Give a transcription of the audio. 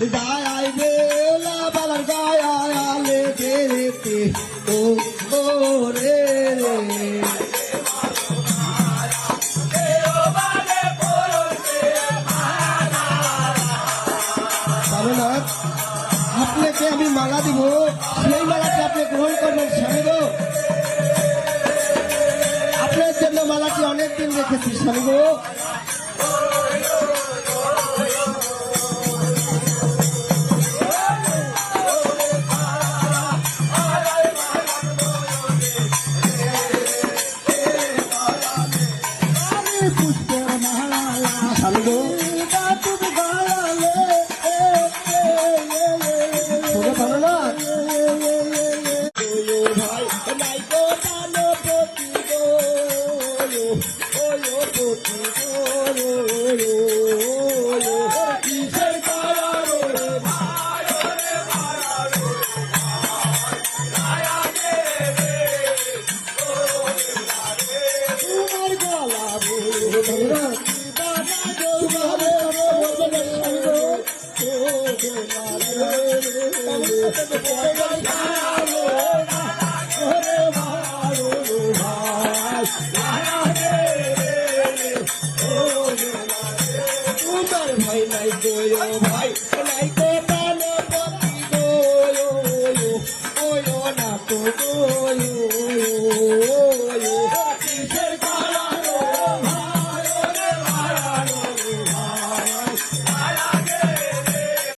গায় বেলা বালার গায় আলে দেতে ও ও রে রে। আপনাকে আমি মালা দিব। সেই মালাটি আপনি গ্রহণ করবেন, স্বামী গো। আপনার জন্য মালাটি অনেক দিন রেখেছি, স্বামী গো। ભાઈ નહીં ગયો ભાઈ નહીં તો